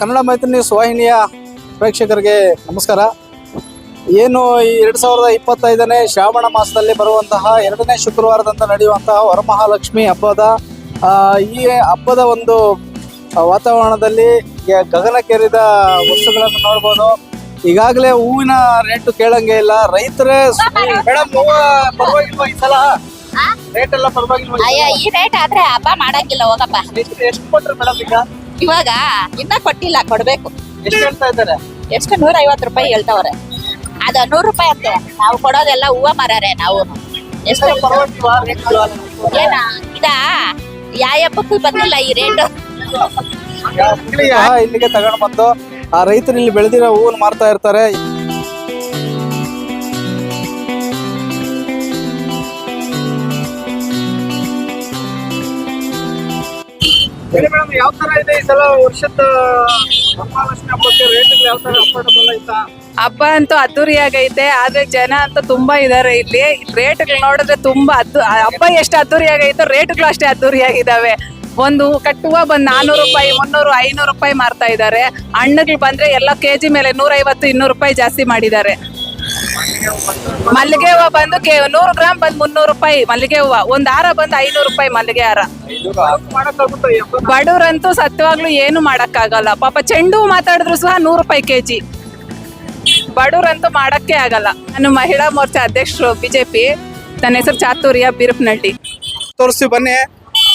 ಕನ್ನಡ ಮೈತ್ರಿ ವಾಹಿನಿಯ ಪ್ರೇಕ್ಷಕರಿಗೆ ನಮಸ್ಕಾರ. ಏನು ಈ ಎರಡು ಸಾವಿರದ ಇಪ್ಪತ್ತೈದನೇ ಶ್ರಾವಣ ಮಾಸದಲ್ಲಿ ಬರುವಂತಹ ಎರಡನೇ ಶುಕ್ರವಾರದಂತ ನಡೆಯುವಂತಹ ವರಮಹಾಲಕ್ಷ್ಮಿ ಹಬ್ಬದ ಈ ಹಬ್ಬದ ಒಂದು ವಾತಾವರಣದಲ್ಲಿ ಗಗನ ಗಗನಕ್ಕೇರಿದ ವಸ್ತುಗಳನ್ನು ನೋಡ್ಬೋದು. ಈಗಾಗಲೇ ಹೂವಿನ ರೇಟು ಕೇಳಂಗೆ ಇಲ್ಲ. ರೈತರೇ ಮೇಡಮ್ ಹೂವ ಪರವಾಗಿಲ್ವಾ ಈ ಸಲ? ರೇಟ್ ಎಲ್ಲ ಪರವಾಗಿಲ್ವಾ ಈ ರೇಟ್ ಆದ್ರೆ ಹಬ್ಬ ಮಾಡಂಗಿಲ್ಲ ಹೋಗಪ್ಪ. ಎಷ್ಟು ಎಷ್ಟು ಕೊಟ್ರಿ ಮೇಡಮ್ ಈಗ? ಇವಾಗ ಇನ್ನ ಕೊಟ್ಟಿಲ್ಲ ಕೊಡ್ಬೇಕು. ಎಷ್ಟು ಹೇಳ್ತಾ ಇದ್ದಾರೆ? ಎಷ್ಟು? ನೂರ ಐವತ್ತು ರೂಪಾಯಿ ಹೇಳ್ತಾವ್ರೆ. ಅದ ನೂರು ರೂಪಾಯಿ ಅಂತೆ. ನಾವು ಕೊಡೋದೆಲ್ಲ ಹೂವ ಮರರೆ ನಾವು. ಎಷ್ಟು? ಏನ ಇದ ಹಬ್ಬಕ್ಕೂ ಬಂದಿಲ್ಲ ಈ ರೇಟ್. ಇಲ್ಲಿಗೆ ತಗೊಂಡ್ ಬಂದು ಆ ರೈತರು ಇಲ್ಲಿ ಬೆಳೆದಿರೋ ಹೂವನ್ ಮಾರ್ತಾ ಇರ್ತಾರೆ. ಯಾವ ತರ ಇದೆ ಈ ಸಲ ವರ್ಷದ ಮಹಾಲಕ್ಷ್ಮಿ ಹಬ್ಬಕ್ಕೆ? ರೇಟ್ಗಳು ಯಾವ ತರ ಅಫೋರ್ಡಬಲ್ ಹಬ್ಬ ಅಂತೂ ಅದ್ದೂರಿಯಾಗೈತೆ ಆದ್ರೆ ಜನ ಅಂತ ತುಂಬಾ ಇದಾರೆ ಇಲ್ಲಿ. ರೇಟ್ ನೋಡಿದ್ರೆ ತುಂಬಾ ಅದ್ದು ಎಷ್ಟು ಹಬ್ಬ ಎಷ್ಟು ಅದ್ದೂರಿಯಾಗೈತೋ ರೇಟ್ಗಳು ಅಷ್ಟೇ ಅದ್ದೂರಿಯಾಗಿದ್ದಾವೆ ಒಂದು ಕಟ್ಟುವ ಬಂದ್ ನಾನೂರು ರೂಪಾಯಿ ಮುನ್ನೂರು ಐನೂರು ರೂಪಾಯಿ ಮಾರ್ತಾ ಇದ್ದಾರೆ ಹಣ್ಣುಗಳು ಬಂದ್ರೆ ಎಲ್ಲ ಕೆಜಿ ಮೇಲೆ ನೂರೈವತ್ತು ಇನ್ನೂರು ರೂಪಾಯಿ ಜಾಸ್ತಿ ಮಾಡಿದ್ದಾರೆ. ಮಲ್ಲಿಗೆ ಹೂವ ಬಂದು ಕೆ ನೂರು ಗ್ರಾಮ್ ಬಂದು ಮುನ್ನೂರು ರೂಪಾಯಿ. ಮಲ್ಲಿಗೆ ಹೂವ. ಒಂದ್ ಹಾರ ಬಂದು ಐನೂರು ರೂಪಾಯಿ ಮಲ್ಲಿಗೆ ಹಾರ. ಬಡವರಂತೂ ಸತ್ಯವಾಗ್ಲೂ ಏನು ಮಾಡಕ್ಕಾಗಲ್ಲ. ಪಾಪ ಚೆಂಡು ಹೂ ಮಾತಾಡಿದ್ರು ಸಹ ನೂರು ರೂಪಾಯಿ ಕೆಜಿ. ಬಡವ್ರಂತೂ ಮಾಡಕ್ಕೆ ಆಗಲ್ಲ. ನಾನು ಮಹಿಳಾ ಮೋರ್ಚಾ ಅಧ್ಯಕ್ಷರು ಬಿಜೆಪಿ. ನನ್ನ ಹೆಸರು ಚಾತುರ್ಯ ಬಿರುಪ್ನಳ್ಳಿ. ತೋರಿಸಿ ಬನ್ನಿ.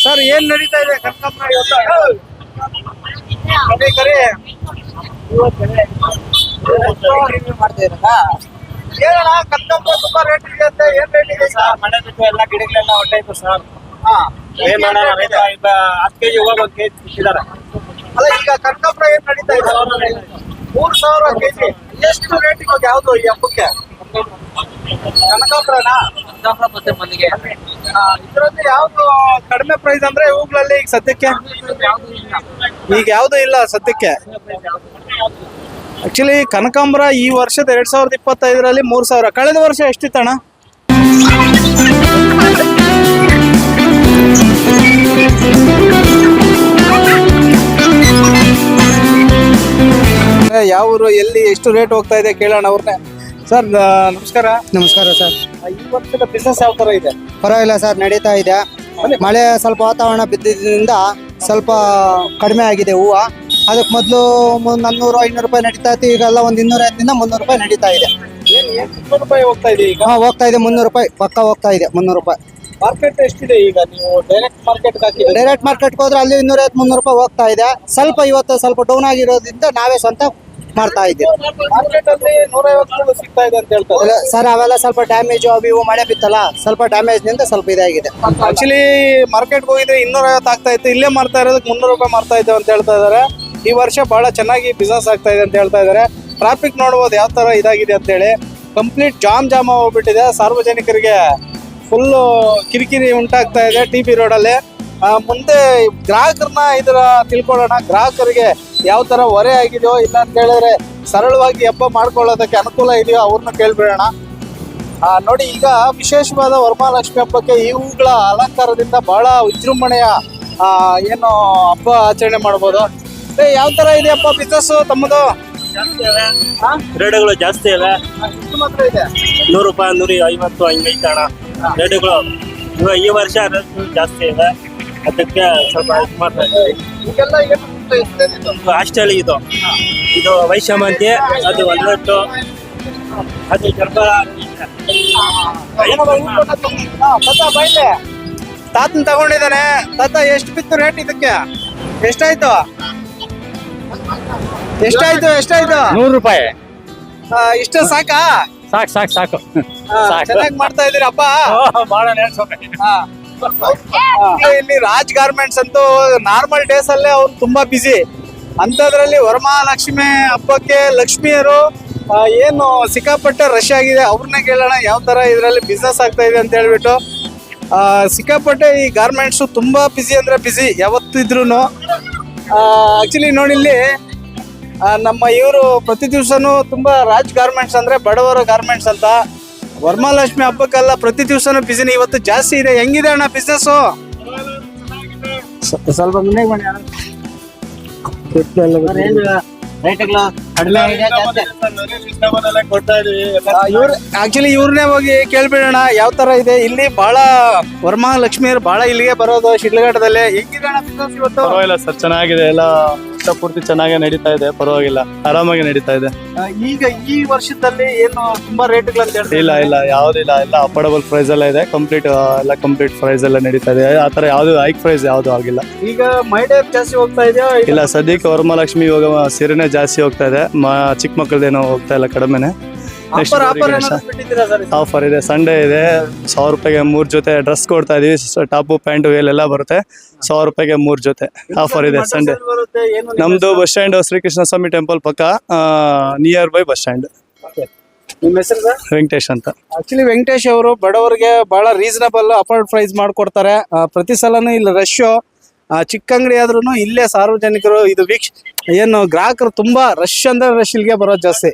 ಸರ್ ಏನ್ ನಡೀತಾ ಇದೆ ಕನಕಾಂಬರ ಇವತ್ತು ಕರಿ, ಕರಿ. ಏನಣ್ಣ ಕನಕಾಂಬರ ತುಂಬಾ ರೇಟ್ ಇದೆ ಅಂತ ಏನ್ ರೇಟ್ ಇದೆ ಸರ್ ಮಳೆ ಬಿಟ್ಟು ಎಲ್ಲ ಗಿಡಗಳೆಲ್ಲ ಸರ್. ಹಾ. ಏನ್ ಮಾಡೋಣ ರೈತ ಈಗ ಹತ್ತು ಕೆಜಿ ಒಂದು ಅಲ್ಲ ಈಗ ಕನಕಾಂಬರ ಏನ್ ನಡೀತಾ ಇದೆ? ಮೂರ್ ಸಾವಿರ ಕೆಜಿ. ಎಷ್ಟು ರೇಟ್ ಇವಾಗ ಯಾವ್ದು ಈ ಹಬ್ಬಕ್ಕೆ? ಕನಕಾಂಬರನಾ? ಮತ್ತೆ ಮಲ್ಲಿಗೆ ಇದರಲ್ಲಿ ಯಾವ್ದು ಕಡಿಮೆ ಪ್ರೈಸ್ ಅಂದ್ರೆ ಇವುಗಳಲ್ಲಿ ಈಗ ಸದ್ಯಕ್ಕೆ? ಈಗ ಯಾವ್ದು ಇಲ್ಲ ಸದ್ಯಕ್ಕೆ. ಆಕ್ಚುಲಿ ಕನಕಾಂಬರ ಈ ವರ್ಷದ ಎರಡ್ ಸಾವಿರದ ಇಪ್ಪತ್ತೈದರಲ್ಲಿ ಮೂರು ಸಾವಿರ. ಕಳೆದ ವರ್ಷ ಎಷ್ಟಿತ್ತಣ್ಣ ಯಾವ ಊರು ಎಲ್ಲಿ ಎಷ್ಟು ರೇಟ್ ಹೋಗ್ತಾ ಇದೆ ಕೇಳೋಣ ಅವ್ರನ್ನೇ. ಸರ್ ನಮಸ್ಕಾರ. ನಮಸ್ಕಾರ ಸರ್. ಈ ವರ್ಷದ ಬಿಸ್ನೆಸ್ ಯಾವ ತರ ಇದೆ? ಪರವಾಗಿಲ್ಲ ಸರ್ ನಡೀತಾ ಇದೆ. ಮಳೆ ಸ್ವಲ್ಪ ವಾತಾವರಣ ಬಿದ್ದಿದ್ದರಿಂದ ಸ್ವಲ್ಪ ಕಡಿಮೆ ಆಗಿದೆ ಹೂವು. ಅದಕ್ಕೆ ಮೊದಲು ನಾನ್ನೂರು ಐನೂರು ರೂಪಾಯಿ ನಡೀತಾ ಇತ್ತು. ಈಗೆಲ್ಲ ಒಂದು ಇನ್ನೂರೈವತ್ತರಿಂದ ಮುನ್ನೂರು ರೂಪಾಯಿ ನಡೀತಾ ಇದೆ. ಹಾಂ ಎಷ್ಟು ರೂಪಾಯಿ ಹೋಗ್ತಾ ಇದೆ ಈಗ? ಹಾ ಹೋಗ್ತಾ ಇದೆ. ಮುನ್ನೂರು ರೂಪಾಯಿ ಪಕ್ಕ ಹೋಗ್ತಾ ಇದೆ. ಮುನ್ನೂರು ರೂಪಾಯಿ. ಮಾರ್ಕೆಟ್ ಎಷ್ಟಿದೆ ಈಗ? ನೀವು ಡೈರೆಕ್ಟ್ ಮಾರ್ಕೆಟ್ ಹಾಕಿದ್ರೆ ಡೈರೆಕ್ಟ್ ಮಾರ್ಕೆಟ್ಗೆ ಹೋದ್ರೆ ಅಲ್ಲಿ ಇನ್ನೂರೈವತ್ತು ಮುನ್ನೂರು ರೂಪಾಯಿ ಹೋಗ್ತಾ ಇದೆ. ಸ್ವಲ್ಪ ಇವತ್ತು ಸ್ವಲ್ಪ ಡೌನ್ ಆಗಿರೋದ್ರಿಂದ ನಾವೇ ಸ್ವಂತ ಮಾಡ್ತಾ ಇದ್ದೀವಿ. ಮಾರ್ಕೆಟ್ ಅಲ್ಲಿ ನೂರೈವತ್ತು ಸಿಗ್ತಾ ಇದೆ ಅಂತ ಹೇಳ್ತಾರೆ. ಸರ್ ಅವೆಲ್ಲ ಸ್ವಲ್ಪ ಡ್ಯಾಮೇಜ್ ಅವು ಇವು ಮಳೆ ಬಿತ್ತಲ್ಲ ಸ್ವಲ್ಪ ಡ್ಯಾಮೇಜ್ನಿಂದ ಸ್ವಲ್ಪ ಇದಾಗಿದೆ. ಆಕ್ಚುಲಿ ಮಾರ್ಕೆಟ್ಗೆ ಹೋಗಿದ್ರೆ ಇನ್ನೂರೈವತ್ತು ಆಗ್ತಾ ಇತ್ತು. ಇಲ್ಲೇ ಮಾಡ್ತಾ ಇರೋದಕ್ಕೆ ಮುನ್ನೂರು ರೂಪಾಯಿ ಮಾಡ್ತಾ ಇದ್ದೇವೆ ಅಂತ ಹೇಳ್ತಾ ಇದ್ದಾರೆ. ಈ ವರ್ಷ ಬಹಳ ಚೆನ್ನಾಗಿ ಬಿಸ್ನೆಸ್ ಆಗ್ತಾ ಇದೆ ಅಂತ ಹೇಳ್ತಾ ಇದ್ದಾರೆ. ಟ್ರಾಫಿಕ್ ನೋಡ್ಬೋದು ಯಾವ ತರ ಇದಾಗಿದೆ ಅಂತ ಹೇಳಿ. ಕಂಪ್ಲೀಟ್ ಜಾಮ್ ಜಾಮ್ ಹೋಗ್ಬಿಟ್ಟಿದೆ. ಸಾರ್ವಜನಿಕರಿಗೆ ಫುಲ್ಲು ಕಿರಿಕಿರಿ ಉಂಟಾಗ್ತಾ ಇದೆ ಟಿ ಬಿ ರೋಡಲ್ಲಿ ಮುಂದೆ ಗ್ರಾಹಕರನ್ನ ಇದರ ತಿಳ್ಕೊಳ್ಳೋಣ. ಗ್ರಾಹಕರಿಗೆ ಯಾವ ತರ ಹೊರೆ ಆಗಿದೆಯೋ ಇಲ್ಲ ಅಂತ ಹೇಳಿದ್ರೆ ಸರಳವಾಗಿ ಹಬ್ಬ ಮಾಡ್ಕೊಳ್ಳೋದಕ್ಕೆ ಅನುಕೂಲ ಇದೆಯೋ ಅವ್ರನ್ನ ಕೇಳ್ಬಿಡೋಣ. ನೋಡಿ ಈಗ ವಿಶೇಷವಾದ ವರಮಹಾಲಕ್ಷ್ಮಿ ಹಬ್ಬಕ್ಕೆ ಈ ಹೂಗಳ ಅಲಂಕಾರದಿಂದ ಬಹಳ ವಿಜೃಂಭಣೆಯ ಏನು ಹಬ್ಬ ಆಚರಣೆ ಮಾಡ್ಬೋದು. ಯಾವ ತರ ಇದೆಯಪ್ಪ ಬಿಸ್ನೆಸ್ ತಮ್ಮದು? ರೇಟ್ಗಳು ಜಾಸ್ತಿ ಮಾತ್ರ ಇದೆ? ನೂರು ರೂಪಾಯಿ ನೂರ ಐವತ್ತು ಹಂಗೈತೆ ಅಣ್ಣ. ರೇಟ್ಗಳು ಇವಾಗ ಈ ವರ್ಷ ರೇಟ್ ಜಾಸ್ತಿ ಇದೆ ಅದಕ್ಕೆ ಸ್ವಲ್ಪ ಇದು ಮಾಡ್ತಾ ಇದ್ದೀವಿ? ಹಾಸ್ಟೆಲ್ ಇದು ಇದು ವೈಶಮಂತಿ ಅದು ಒಂದು ರೇಟು ಅದು ಗರ್ಭ ತಾತನ್ ತಗೊಂಡಿದ್ದಾನೆ. ತಾತ ಎಷ್ಟು ಬಿತ್ತು ರೇಟ್ ಇದಕ್ಕೆ? ಎಷ್ಟಾಯ್ತು? ಎಷ್ಟಾಯ್ತು ಎಷ್ಟಾಯ್ತು? ನೂರು ರೂಪಾಯಿ. ಆ, ಇಷ್ಟ ಸಾಕಾ? ಸಾಕು ಸಾಕು ಸಾಕು. ಚೆನ್ನಾಗಿ ಮಾಡ್ತಾ ಇದೀರ ಹಬ್ಬ. ಆ, ಇಲ್ಲಿ ರಾಜ್ ಗಾರ್ಮೆಂಟ್ಸ್ ಅಂತೂ ನಾರ್ಮಲ್ ಡೇಸ್ ಅಲ್ಲೇ ಅವ್ರು ತುಂಬಾ ಬಿಸಿ ಅಂತದ್ರಲ್ಲಿ ವರಮಹಾಲಕ್ಷ್ಮಿ ಹಬ್ಬಕ್ಕೆ ಲಕ್ಷ್ಮಿಯರು ಆ, ಏನು ಸಿಕ್ಕಾಪಟ್ಟೆ ರಶ್ ಆಗಿದೆ. ಅವ್ರನ್ನ ಕೇಳೋಣ ಯಾವ ತರ ಇದ್ರಲ್ಲಿ ಬಿಸ್ನೆಸ್ ಆಗ್ತಾ ಇದೆ ಅಂತ ಹೇಳ್ಬಿಟ್ಟು. ಆ, ಸಿಕ್ಕಾಪಟ್ಟೆ ಈ ಗಾರ್ಮೆಂಟ್ಸ್ ತುಂಬಾ ಬಿಸಿ ಅಂದ್ರೆ ಬಿಸಿ ಯಾವತ್ತಿದ್ರು ಆಕ್ಚುಲಿ ನೋಡಿ ಇಲ್ಲಿ ನಮ್ಮ ಇವರು ಪ್ರತಿ ದಿವಸನೂ ತುಂಬಾ ರಾಜ್ ಗಾರ್ಮೆಂಟ್ಸ್ ಅಂದ್ರೆ ಬಡವರ ಗಾರ್ಮೆಂಟ್ಸ್ ಅಂತ. ವರಮಹಾಲಕ್ಷ್ಮಿ ಹಬ್ಬಕ್ಕೆಲ್ಲ ಪ್ರತಿ ದಿವಸನೂ ಬಿಸಿನ ಇವತ್ತು ಜಾಸ್ತಿ ಇದೆ. ಹೆಂಗಿದೆ ಅಣ್ಣ ಬಿಸ್ನೆಸ್ ಸ್ವಲ್ಪ ಮುಂದೆ ಕಡಿಮೆ ಇವ್ರು ಆಕ್ಚುಲಿ ಇವ್ರನ್ನೇ ಹೋಗಿ ಕೇಳ್ಬಿಡೋಣ ಯಾವ ತರ ಇದೆ. ಇಲ್ಲಿ ಬಹಳ ಲಕ್ಷ್ಮೀರ್ ಬಹಳ ಇಲ್ಲಿಗೆ ಬರೋದು ಶಿಡ್ಲಘಟ್ಟದಲ್ಲಿ. ಹೆಂಗಿದೆ ಇವತ್ತು? ಪರವಾಗಿಲ್ಲ ಸರ್ ಚೆನ್ನಾಗಿದೆ. ಎಲ್ಲ ಪೂರ್ತಿ ಚೆನ್ನಾಗಿ ನಡೀತಾ ಇದೆ ಪರವಾಗಿಲ್ಲ ಆರಾಮಾಗಿ ನಡೀತಾ ಇದೆ. ಈಗ ಈ ವರ್ಷದಲ್ಲಿ ಏನು ತುಂಬಾ ರೇಟ್ ಇಲ್ಲ ಇಲ್ಲ ಯಾವ್ದಿಲ್ಲ ಎಲ್ಲ ಅಫೋರ್ಡಬಲ್ ಪ್ರೈಸ್ ಎಲ್ಲ ಇದೆ ಕಂಪ್ಲೀಟ್ ಎಲ್ಲ ಕಂಪ್ಲೀಟ್ ಪ್ರೈಸ್ ಎಲ್ಲ ನಡೀತಾ ಇದೆ. ಆ ತರ ಯಾವ್ದು ಹೈಕ್ ಪ್ರೈಸ್ ಯಾವ್ದು ಆಗಿಲ್ಲ. ಈಗ ಮೈಡೇಪ್ ಜಾಸ್ತಿ ಹೋಗ್ತಾ ಇದೆಯಾ? ಇಲ್ಲ. ಸದ್ಯಕ್ಕೆ ವರಮಹಾಲಕ್ಷ್ಮಿ ಇವಾಗ ಸೀರೆನೇ ಜಾಸ್ತಿ ಹೋಗ್ತಾ ಇದೆ. ಮ ಚಿಕ್ಕ ಮಕ್ಕಳದೇನೋ ಹೋಗ್ತಾ ಇಲ್ಲ ಕಡಿಮೆನೆ. ಆಫರ್ ಇದೆ ಸಂಡೇ ಇದೆ. ಸಾವಿರ ರೂಪಾಯಿಗೆ ಮೂರ್ ಜೊತೆ ಡ್ರೆಸ್ ಕೊಡ್ತಾ ಇದೀವಿ. ಟಾಪು ಪ್ಯಾಂಟು ಎಲ್ಲ ಬರುತ್ತೆ. ಸಾವಿರ ರೂಪಾಯಿಗೆ ಮೂರ್ ಜೊತೆ ಆಫರ್ ಇದೆ ಸಂಡೇ ನಮ್ದು bus stand Srikrishna Swamy temple ಪಕ್ಕ ನಿಯರ್ ಬೈ ಬಸ್ ಸ್ಟ್ಯಾಂಡ್ ನಿಮ್ಮ ಹೆಸರು ಸರ್ ವೆಂಕಟೇಶ್ ಅಂತ. ಆಕ್ಚುಲಿ ವೆಂಕಟೇಶ್ ಅವರು ಬಡವರಿಗೆ ಬಹಳ ರೀಸನಬಲ್ ಅಫೋರ್ಡ್ ಪ್ರೈಸ್ ಮಾಡ್ಕೊಡ್ತಾರೆ. ಪ್ರತಿ ಸಲನೂ ಇಲ್ಲಿ ರಶ್ ಚಿಕ್ಕ ಅಂಗಡಿ ಆದ್ರೂ ಇಲ್ಲೇ ಸಾರ್ವಜನಿಕರು ಇದು ವೀಕ್ಷ ಏನು ಗ್ರಾಹಕರು ತುಂಬಾ ರಶ್ ಅಂದ್ರೆ ರಶ್ ಇಲ್ಲಿಗೆ ಬರೋದು ಜಾಸ್ತಿ.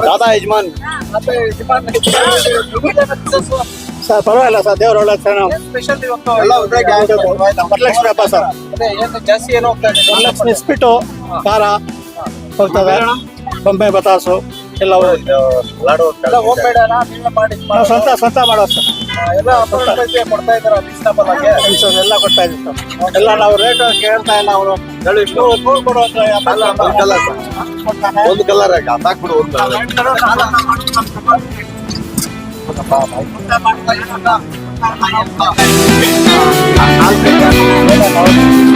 ದಾದಾ ಯಜಮಾನ್ ಸರ್ ಪರವಾಗಿಲ್ಲ ಸರ್ ದೇವ್ರ ಒಳ್ಳೆ ಸ್ಪೆಷಲ್ ವರಲಕ್ಷ್ಮಿ ಹಬ್ಬ ಸರ್. ಜಾಸ್ತಿ ಏನು ವರಲಕ್ಷ್ಮಿ ಇಸ್ಪಿಟ್ಟು ಖಾರ ಹೋಗ್ತದೆ ಬೊಂಬೆ ಬತಾಸು ಎಲ್ಲ ನೀವೇ ನಾವು ಸ್ವಂತ ಸ್ವಂತ ಮಾಡೋದು ಸರ್. ಎಲ್ಲ ಗೆ ಕೊಡ್ತಾ ಇದ್ದಾರೆ ರೀಸನಬಲ್ ಆಗಿ ಸರ್ ಎಲ್ಲ ಕೊಡ್ತಾ ಇದ್ದೀವಿ ಸರ್. ಎಲ್ಲ ನಾವು ರೇಟ್ ಕೇಳ್ತಾ ಇಲ್ಲ ಅವರು. ನೂರು ನೂರು ಕೊಡುವಂತ ಒಂದು ಕಲರ್ ಹಾಕ್ಬಿಡು ಒಂದು ತೆಂಗಿನಕಾಯಿ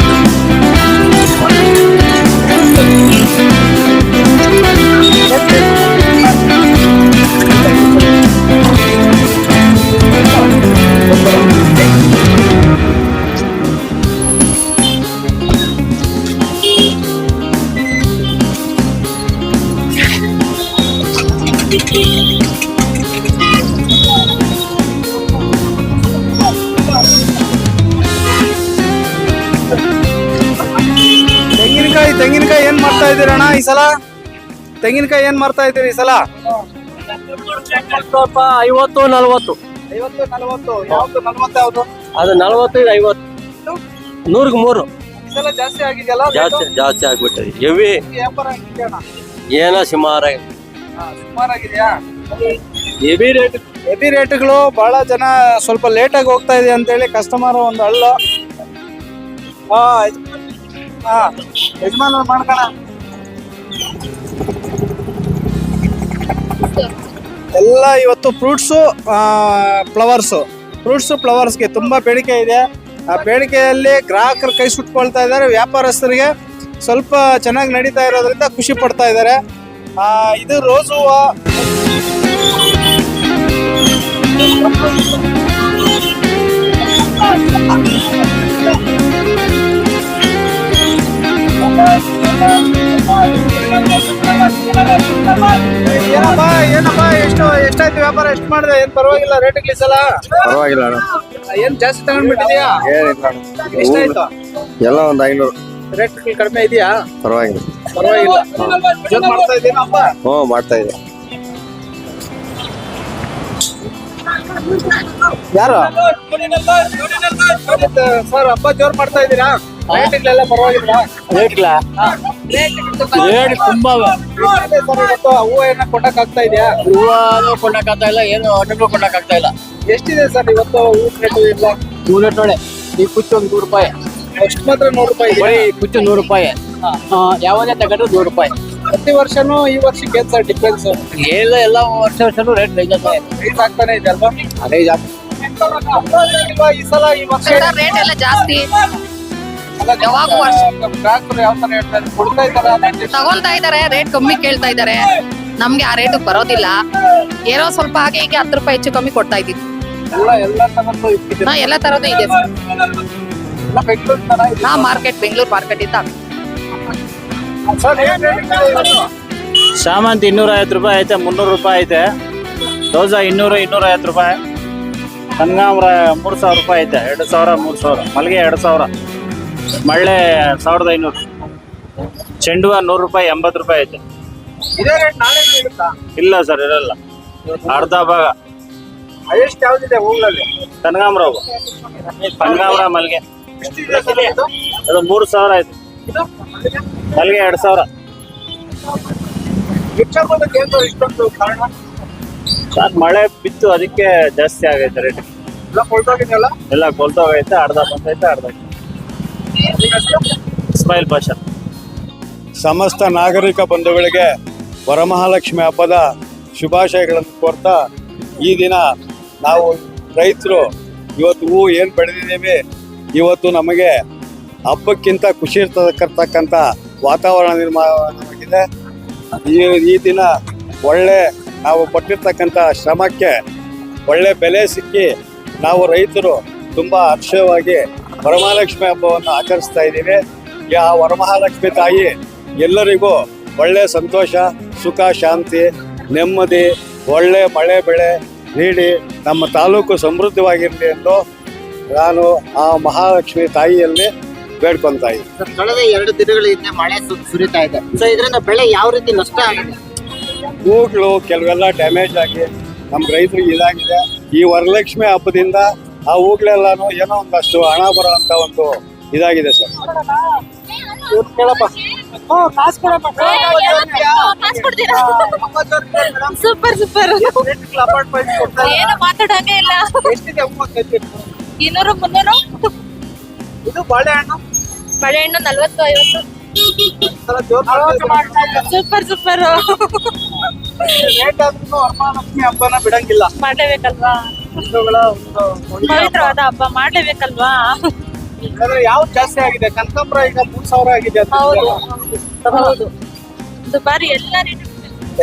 ಏನ್ ಮಾಡ್ತಾ ಇದ್ದೀರಣ್ಣ ಈ ಸಲ? ತೆಂಗಿನಕಾಯಿ ಏನ್ ಮಾಡ್ತಾ ಇದ್ದೀರಿ ಈ ಸಲ? ಐವತ್ತು ನಲ್ವತ್ತು. ಐವತ್ತು ನಲವತ್ತು. ಯಾವ್ದು ನಲವತ್ತು ಯಾವ್ದು? ಅದು ನಲ್ವತ್ತು ಇದು ಐವತ್ತು. ನೂರಿಗೆ ಮೂರು. ಈ ಸಲ ಜಾಸ್ತಿ ಆಗಿದೆಯಲ್ಲ ಜಾಸ್ತಿ ಜಾಸ್ತಿ ಎವಿ ವ್ಯಾಪಾರ ಏನೋ ಸುಮಾರ ಎಬಿ ಸುಮಾರಾಗಿದೆಯಾ ರೇಟ್. ಹೆವಿ ರೇಟ್ಗಳು ಬಹಳ ಜನ ಸ್ವಲ್ಪ ಲೇಟ್ ಆಗಿ ಹೋಗ್ತಾ ಇದೆ ಅಂತೇಳಿ ಕಸ್ಟಮರ್ ಒಂದು ಹಳ್ಳ. ಹಾ ಹಾ. ಯಜಮಾನ ಮಾಡ್ಕೋಣ. ಎಲ್ಲ ಇವತ್ತು ಫ್ರೂಟ್ಸು ಫ್ಲವರ್ಸು ಫ್ರೂಟ್ಸು ಫ್ಲವರ್ಸ್ಗೆ ತುಂಬಾ ಬೇಡಿಕೆ ಇದೆ. ಆ ಬೇಡಿಕೆಯಲ್ಲಿ ಗ್ರಾಹಕರು ಕೈ ಸುಟ್ಕೊಳ್ತಾ ಇದ್ದಾರೆ, ವ್ಯಾಪಾರಸ್ಥರಿಗೆ ಸ್ವಲ್ಪ ಚೆನ್ನಾಗಿ ನಡೀತಾ ಇರೋದ್ರಿಂದ ಖುಷಿ ಪಡ್ತಾ ಇದ್ದಾರೆ. ಇದು ರೋಸ್ ಹೂವು. ಎಷ್ಟಾಯ್ತು ವ್ಯಾಪಾರ ಎಷ್ಟು ಮಾಡಿದೆ? ಏನ್ ಪರವಾಗಿಲ್ಲ ರೇಟ್ ಸಲ ಪರವಾಗಿಲ್ಲ ಅಣ್ಣ. ಏನ್ ಜಾಸ್ತಿ ತಗೊಂಡ್ಬಿಟ್ಟಿದ್ಯಾ? ಎಷ್ಟಾಯ್ತು ಎಲ್ಲ ಒಂದು ಐನೂರು. ರೇಟ್ ಕಡಿಮೆ ಇದೆಯಾ? ಪರವಾಗಿಲ್ಲ. ಪರವಾಗಿಲ್ಲ. ಜೋರ್ ಮಾಡ್ತಾ ಇದ್ದೀನಪ್ಪ ಹ್ಞೂ ಮಾಡ್ತಾ ಇದ್ದೀನಿ ಯಾರು? ಸರ್ ಹಬ್ಬ ಜೋರ್ ಮಾಡ್ತಾ ಇದ್ದೀರಾ? ರೇಟ್ಗಳೆಲ್ಲ ಪರವಾಗಿಲ್ಲ. ರೇಟ್ಗಳ ರೇಟ್ ತುಂಬಾ. ಹೂವ ಸರ್ ಇವತ್ತು ಹೂವು ಏನ ಕೊಡಕ್ ಆಗ್ತಾ ಇದೆಯಾ ಹೂವು ಆಗ್ತಾ ಇಲ್ಲ ಏನು ಹಣ್ಣುಗಳು ಕೊಡಕ್ ಆಗ್ತಾ ಇಲ್ಲ. ಎಷ್ಟಿದೆ ಸರ್ ಇವತ್ತು ಹೂ ರೇಟ್ ಇಲ್ಲ ನೂರು ನೋಡಿ ಈ ಕುಚ್ಚು ಒಂದು ನೂರು ರೂಪಾಯಿ. ಅಷ್ಟು ಮಾತ್ರ ನೂರು ರೂಪಾಯಿ ಬರೀ? ಕುಚ್ಚು ನೂರು ರೂಪಾಯಿ. ಆ, ಯಾವುದೇ ತಗೊಂಡ್ರು ನೂರು ರೂಪಾಯಿ. ಪ್ರತಿ ವರ್ಷನೂ ಈ ವರ್ಷಕ್ಕೆ ಏನ್ ಸರ್ ಡಿಫ್ರೆನ್ಸ್ ಎಲ್ಲ ಎಲ್ಲ ವರ್ಷ ವರ್ಷನೂ ರೇಟ್ ರೈಸ್ ರೈಸ್ ಆಗ್ತಾನೆ ಇದೆ ಅಲ್ವಾ? ಅದೇ ಜಾಸ್ತಿ ಈ ಸಲ ಈ ವರ್ಷ ರೇಟ್ ಎಲ್ಲ ಜಾಸ್ತಿ. ಯಾವಾಗ ವರ್ಷ? ಗ್ರಾಹಕರು ಯಾವ ತರ ಹೇಳ್ತಾರೆ ಕೊಡ್ತಾ ಇದ್ದಾರಾ ತಗೊಳ್ತಾ ಇದಾರೆ ರೇಟ್ ಕಮ್ಮಿ ಕೇಳ್ತಾ ಇದಾರೆ ನಮ್ಗೆ ಆ ರೇಟ್ ಬರೋದಿಲ್ಲ. ಏನೋ ಸ್ವಲ್ಪ ಹಾಗೆ ಹೀಗೆ ಹತ್ತು ರೂಪಾಯಿ ಹೆಚ್ಚು ಕಮ್ಮಿ ಕೊಡ್ತಾ ಇದ್ದೀವಿ. ಎಲ್ಲ ಎಲ್ಲ ತಗೊಂಡು ಇಟ್ಟಿದ್ದೀರಾ? ಹಾ ಎಲ್ಲ ತರದ್ದು ಇದೆ ಸರ್. ಎಲ್ಲ ಬೆಂಗಳೂರು ತರ ಇದೆ. ಹಾ ಮಾರ್ಕೆಟ್ ಬೆಂಗಳೂರು ಮಾರ್ಕೆಟ್ ಇಂದ. ಸರ್ ಏನ್ ರೇಟ್ ಇದೆ ಇವತ್ತು? ಶಾಮಂತಿ ಇನ್ನೂರ ಐವತ್ತು ರೂಪಾಯಿ ಐತೆ ಮುನ್ನೂರು ರೂಪಾಯಿ ಐತೆ. ದೋಸಾ ಇನ್ನೂರು ಇನ್ನೂರ ಐವತ್ತು ರೂಪಾಯಿ. ಕನಗಾಂಬ್ರ ಮೂರು ಸಾವಿರ ರೂಪಾಯಿ ಐತೆ ಎರಡು ಸಾವಿರ ಮೂರು ಸಾವಿರ. ಮಲ್ಲಿಗೆ ಎರಡು ಸಾವಿರ. ಮಳ್ಳೆ ಸಾವಿರದ ಐನೂರು. ಚೆಂಡು ಹೂವು ನೂರು ರೂಪಾಯಿ ಎಂಬತ್ತು ರೂಪಾಯಿ ಐತೆ. ಇದೇ ರೇಟ್ ನಾಳೆ ಇಲ್ಲ ಸರ್ ಇರಲ್ಲ. ಅರ್ಧ ಭಾಗ. ಹೈಯೆಸ್ಟ್ ಯಾವ್ದಿದೆ ಹೂಗಳಲ್ಲಿ ಕನಗಾಂಬ್ರ ಹೂವು ಕನಗಾಂಬ್ರ ಎಷ್ಟಿದೆ ಸರ್ ಇದು ಅದು ಮೂರು ಸಾವಿರ ಇದು ಮಲ್ಲಿಗೆ ಎರಡು ಸಾವಿರ. ಹೆಚ್ಚಾಗೋದಕ್ಕೆ ಏನು ಇಷ್ಟೊಂದು ಕಾರಣ? ಸಾಕು ಮಳೆ ಬಿತ್ತು ಅದಕ್ಕೆ ಜಾಸ್ತಿ ಆಗೈತೆ ರೇಟ್ ಎಲ್ಲ ಕೊಳ್ತೋಗಿದೆಯಲ್ಲ? ಎಲ್ಲ ಕೊಲ್ತೋಗೈತೆ ಅರ್ಧ ಬಂದೈತೆ ಅರ್ಧ ಇಸ್ಮಾಯಿಲ್ ಪಾಷಾ ಸಮಸ್ತ ನಾಗರಿಕ ಬಂಧುಗಳಿಗೆ ವರಮಹಾಲಕ್ಷ್ಮಿ ಹಬ್ಬದ ಶುಭಾಶಯಗಳನ್ನು ಕೋರ್ತಾ ಈ ದಿನ ನಾವು ರೈತರು ಇವತ್ತು ಹೂವು ಏನು ಬೆಳೆದಿದ್ದೀವಿ, ಇವತ್ತು ನಮಗೆ ಹಬ್ಬಕ್ಕಿಂತ ಖುಷಿ ಇರ್ತಕ್ಕಂಥ ವಾತಾವರಣ ನಿರ್ಮಾಣವಾಗಿದೆ. ಈ ಈ ದಿನ ಒಳ್ಳೆ ನಾವು ಪಟ್ಟಿರ್ತಕ್ಕಂಥ ಶ್ರಮಕ್ಕೆ ಒಳ್ಳೆ ಬೆಲೆ ಸಿಕ್ಕಿ ನಾವು ರೈತರು ತುಂಬ ಹರ್ಷವಾಗಿ ವರಮಹಾಲಕ್ಷ್ಮಿ ಹಬ್ಬವನ್ನು ಆಚರಿಸ್ತಾ ಇದ್ದೀವಿ. ಆ ವರಮಹಾಲಕ್ಷ್ಮಿ ತಾಯಿ ಎಲ್ಲರಿಗೂ ಒಳ್ಳೆ ಸಂತೋಷ ಸುಖ ಶಾಂತಿ ನೆಮ್ಮದಿ ಒಳ್ಳೆ ಮಳೆ ಬೆಳೆ ನೀಡಿ ನಮ್ಮ ತಾಲೂಕು ಸಮೃದ್ಧವಾಗಿರಲಿ ಎಂದು ನಾನು ಆ ಮಹಾಲಕ್ಷ್ಮಿ ತಾಯಿಯಲ್ಲಿ ಬೇಡ್ಕೊತಾ ಇದ್ದೀನಿ. ಕಳೆದ ಎರಡು ದಿನಗಳ ಹಿಂದೆ ಮಳೆ ಸುರಿತಾ ಇದೆ. ಸೊ ಇದರಿಂದ ಬೆಳೆ ಯಾವ ರೀತಿ ನಷ್ಟ ಆಗಿದೆ? ಹೂಗಳು ಕೆಲವೆಲ್ಲ ಡ್ಯಾಮೇಜ್ ಆಗಿ ನಮ್ಮ ರೈತರಿಗೆ ಇದಾಗಿದೆ. ಈ ವರಲಕ್ಷ್ಮಿ ಹಬ್ಬದಿಂದ ಆ ಹೂಗಳೆಲ್ಲಾನು ಏನೋ ಒಂದಷ್ಟು ಹಣ ಬರೋಂಥ ಒಂದು ಇದಾಗಿದೆ ಸರ್. Super super. ಏನು ಮಾತಾಡಂಗೆ ಇಲ್ಲ? ಇನ್ನೂರು ಮುನ್ನೂರು? ಇದು ಬಾಳೆಹಣ್ಣು. ಬಾಳೆಹಣ್ಣು ನಲ್ವತ್ತು ಐವತ್ತು. Super super. ರೇಟ್ ಆದ್ರೂ ವರಮಹಾಲಕ್ಷ್ಮಿ ಹಬ್ಬನ ಬಿಡಂಗಿಲ್ಲ. ಮಾಡ್ಲೇಬೇಕಲ್ವಾ? ಹಿಂದೂಗಳ ಒಂದು. ಪವಿತ್ರವಾದ ಹಬ್ಬ ಮಾಡ್ಲೇಬೇಕಲ್ವಾ? ಯಾವ್ದು ಜಾಸ್ತಿ ಆಗಿದೆ? ಕನಕಾಂಬರ ಈಗ ಮೂರ್ ಸಾವಿರ ಆಗಿದೆ ಅಂತ ಹೌದು. ಹೌದು. ದುಬಾರಿ ಎಲ್ಲ ರೇಟ್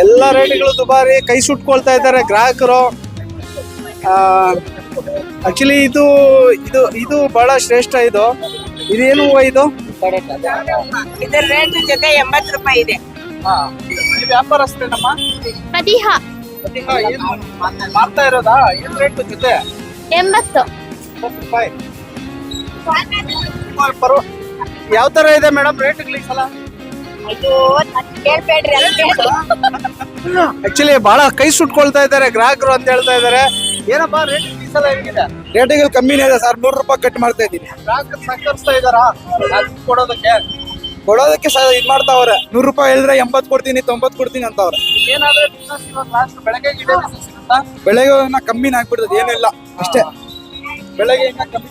ಎಲ್ಲ ರೇಟ್ಗಳು ದುಬಾರಿ. ಕೈ ಸುಟ್ಕೊಳ್ತಾ ಇದ್ದಾರೆ ಗ್ರಾಹಕರು. ಆಕ್ಚುಲಿ ಇದು ಇದು ಇದು ಬಹಳ ಶ್ರೇಷ್ಠ ಇದು. ಇದೇನು ಹೂವು ಇದು? ಇದರ ರೇಟ್ ಜೊತೆ ಎಂಬತ್ತು ರೂಪಾಯಿ ಇದೆ. ವ್ಯಾಪಾರಸ್ಥೆ ನಮ್ಮ ಮದಿಹ ಅದೀಗ ಏನು ಮಾರ್ತಾ ಇರೋದಾ? ಏನ್ ರೇಟ್ ಜೊತೆ? ಎಂಬತ್ತು. ರೂಪಾಯಿ. ಪರ್ವ ಯಾವ ತರ ಇದೆ ಮೇಡಮ್ ರೇಟ್ಗಳು ಈ ಸಲ? ಆಕ್ಚುಲಿ ಬಹಳ ಕೈ ಸುಟ್ಕೊಳ್ತಾ ಇದ್ದಾರೆ ಗ್ರಾಹಕರು ಅಂತ ಹೇಳ್ತಾ ಇದ್ದಾರೆ. ಏನಪ್ಪಾ ರೇಟ್ ಈ ಸಲ ಹೇಗಿದೆ? ರೇಟ್ಗಳು ಕಮ್ಮಿನೇ ಇದೆ ಸರ್ ನೂರು ರೂಪಾಯಿ ಕಟ್ ಮಾಡ್ತಾ ಇದ್ದೀನಿ. ಗ್ರಾಹಕರು ಸಹಕರಿಸ್ತಾ ಇದಾರಾ ಕೊಡೋದಕ್ಕೆ? ಕೊಡೋದಕ್ಕೆ ಸಹ ಇದು ಮಾಡ್ತಾವ್ರೆ. ನೂರು ರೂಪಾಯಿ ಹೇಳಿದ್ರೆ ಎಂಬತ್ತು ಕೊಡ್ತೀನಿ ತೊಂಬತ್ತು ಕೊಡ್ತೀನಿ ಅಂತವ್ರೆ. ಏನಾದ್ರೆ business ಇವಾಗ ಬೆಳಗ್ಗೆ ಇದೆ business ಇರುತ್ತಾ? ಬೆಳೆಗೆ ಕಮ್ಮಿನ ಆಗ್ಬಿಡ್ತದೆ ಏನಿಲ್ಲ ಅಷ್ಟೇ. ಬೆಳಗ್ಗೆ ಇನ್ನ ಕಮ್ಮಿ.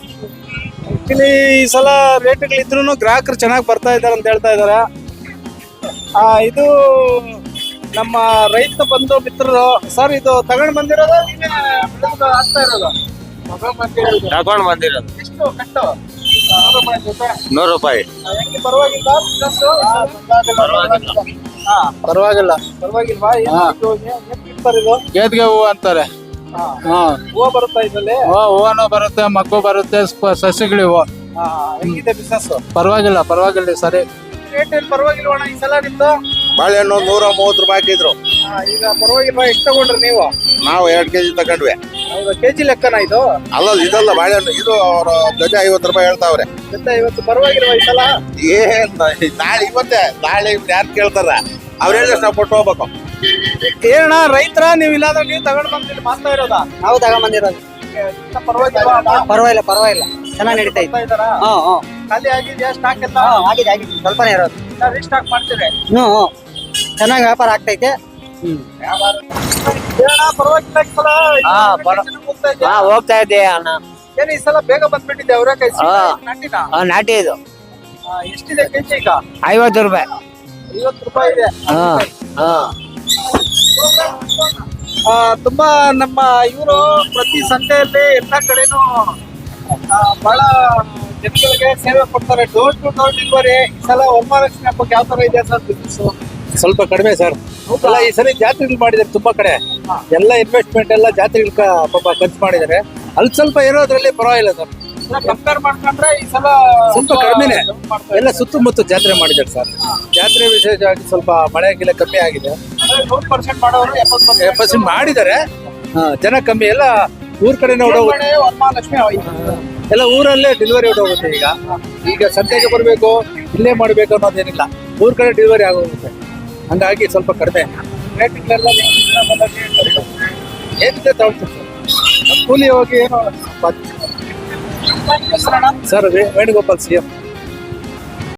ಆಕ್ಚುಲಿ ಈ ಸಲ ರೇಟ್ಗಳಿದ್ರು ಗ್ರಾಹಕರು ಚೆನ್ನಾಗಿ ಬರ್ತಾ ಇದ್ದಾರೆ ಅಂತ ಹೇಳ್ತಾ ಇದ್ದಾರೆ. ಆ, ಇದು ನಮ್ಮ ರೈತ ಬಂದು ಮಿತ್ರರು ಸರ್ ಇದು ತಗೊಂಡ್ ಬಂದಿರೋದು? ನೀವೇ ಬೆಳೆದು ಹಾಕ್ತಾ ಇರೋದು. ತಗೊಂಡ್ ಬಂದಿರೋದು. ತಗೊಂಡ್ ಬಂದಿರೋದು. ಎಷ್ಟು? ಕಟ್ಟು? ನೂರು ರೂಪಾಯಿ. ಪರವಾಗಿಲ್ಲ ಪರವಾಗಿಲ್ವಾ? ಗೇದ್ಗೆ ಹೂವು ಅಂತಾರೆ. ಹಾ. ಹಾ. ಹೂವ ಬರುತ್ತಾ ಓ ಹೂವನು ಬರುತ್ತೆ ಮಗ್ಗು ಬರುತ್ತೆ ಸಸಿಗಳು ಇವು. ಹೆಂಗಿದೆ ಬಿಸ್ನೆಸ್ ಪರವಾಗಿಲ್ಲ ಪರವಾಗಿಲ್ಲ ಸರಿ. ರೇಟ್ ಏನ್ ಪರವಾಗಿಲ್ವಣ್ಣ ಈ ಸಲ ನಿಮ್ದು? ಬಾಳೆಹಣ್ಣು ನೂರ ಮೂವತ್ತು ರೂಪಾಯಿ ಹಾಕಿದ್ರು. ಈಗ ಪರವಾಗಿಲ್ಲ ಎಷ್ಟು ತಗೊಂಡ್ರಿ ನೀವು? ನಾವು ಎರಡು ಕೆಜಿ ತಗೊಂಡ್ವಿ. ಹೌದಾ? ಕೆಜಿ ಲೆಕ್ಕನ ಇದು? ಅಲ್ಲ ಇದಲ್ಲ ಬಾಳೆಹಣ್ಣು ಇದು ಅವರು ಜೊತೆ ಐವತ್ತು ರೂಪಾಯಿ ಹೇಳ್ತಾವ್ರೆ. ಜೊತೆ ಇವತ್ತು ಪರವಾಗಿಲ್ವಾ ಈ ಸಲ? ಏನ್ ನಾಳೆ ಇವತ್ತೇ ನಾಳೆ ಯಾರು ಕೇಳ್ತಾರ? ಅವ್ರು ಹೇಳಿದ್ರೆ ನಾವು ಕೊಟ್ಟು ಹೋಗ್ಬೇಕು. ಏನಣ್ಣ ರೈತರ ನೀವು ಇಲ್ಲಾಂದ್ರೆ ನೀವು ತಗೊಂಡ್ ಬಂದಿಲ್ಲ ಮಾತಾ ಇರೋದಾ? ನಾವು ತಗೊಂಬಂದಿರೋದು ಬಂದಿರೋದು. ಪರವಾಗಿಲ್ವಾ ಪರವಾಗಿಲ್ಲ ಪರವಾಗಿಲ್ಲ. ಚೆನ್ನಾಗಿ ನಡೀತಾ ಇದ್ದಾರಾ? ಹಾ ಹಾ. ಖಾಲಿ ಆಗಿದ್ಯಾ ಸ್ಟಾಕ್ ಎಲ್ಲ? ಆಗಿದೆ ಆಗಿದೆ. ಸ್ವಲ್ಪನೇ ಇರೋದು. ಸ್ಟಾಕ್ ಮಾಡ್ತೀರಿ? ಹ್ಞೂ ಹ್ಞೂ ಚೆನ್ನಾಗಿ ವ್ಯಾಪಾರ ಆಗ್ತೈತೆ. ಹಾ, ಹೋಗ್ತಾ ಇದ್ದೆ ಅಣ್ಣ. ಏನ್ ಈ ಸಲ ಬೇಗ ಬಂದ್ಬಿಟ್ಟಿದ್ದೆ ಅವರ? ಕೈ ನಾಟಿ ಇದು ಎಷ್ಟಿದೆ ಕೆಜಿ ಈಗ ಐವತ್ತು ರೂಪಾಯಿ. ಐವತ್ತು ರೂಪಾಯಿ ಇದೆ. ಹಾ ಹಾ. ಆ, ತುಂಬಾ ನಮ್ಮ ಇವರು ಪ್ರತಿ ಸಂತೆಯಲ್ಲಿ ಎಲ್ಲ ಕಡೆನೂ ಬಹಳ ಜನಗಳಿಗೆ ಸೇವೆ ಕೊಡ್ತಾರೆ. ಡೋರ್ ಟು ಡೋರ್ ಡೆಲಿವರಿ ಈ ಸಲ ವರಮಹಾಲಕ್ಷ್ಮಿ ಹಬ್ಬಕ್ಕೆ ಯಾವ ತರ ಇದೆ ಸರ್ ಬಿಸ್ನೆಸ್ ಸ್ವಲ್ಪ ಕಡಿಮೆ ಸರ್. ಎಲ್ಲ ಈ ಸರಿ ಜಾತ್ರೆಗಳು ಮಾಡಿದ್ದಾರೆ ತುಂಬಾ ಕಡೆ. ಎಲ್ಲ ಇನ್ವೆಸ್ಟ್ಮೆಂಟ್ ಎಲ್ಲ ಜಾತ್ರೆಗಳ ಪಾಪ ಖರ್ಚು ಮಾಡಿದ್ದಾರೆ. ಅಲ್ಲಿ ಸ್ವಲ್ಪ ಇರೋದ್ರಲ್ಲಿ ಪರವಾಗಿಲ್ಲ ಸರ್. ಕಂಪೇರ್ ಮಾಡ್ಕೊಂಡ್ರೆ ಈ ಸಲ ಸ್ವಲ್ಪ ಕಡಿಮೆ ಎಲ್ಲ ಸುತ್ತಮುತ್ತ ಜಾತ್ರೆ ಮಾಡಿದ್ದಾರೆ ಸರ್. ಜಾತ್ರೆ ವಿಶೇಷವಾಗಿ ಸ್ವಲ್ಪ ಮಳೆ ಗಿಲ್ಲ ಕಮ್ಮಿ ಆಗಿದೆ. ಪರ್ಸೆಂಟ್ ಮಾಡಿದ್ದಾರೆ. ಜನ ಕಮ್ಮಿ. ಎಲ್ಲ ಊರ್ ಕಡೆ ಎಲ್ಲ ಊರಲ್ಲೇ ಡೆಲಿವರಿ ಹೊಡೋಗುತ್ತೆ ಈಗ. ಈಗ ಸಂತೆಗೆ ಬರಬೇಕು ಇಲ್ಲೇ ಮಾಡಬೇಕು ಅನ್ನೋದೇನಿಲ್ಲ. ಊರ್ ಕಡೆ ಡೆಲಿವರಿ ಆಗೋಗುತ್ತೆ. ಹಂಗಾಗಿ ಸ್ವಲ್ಪ ಕಡಿಮೆ. ರೇಟ್ಗಳೆಲ್ಲ ಏನಿದೆ ತಗೊಳ್ತೀವಿ ಸರ್ ಕೂಲಿ ಹೋಗಿ ಸ್ವಲ್ಪ ಸಂಪಾದಿಸಿ. Sir Venugopal C M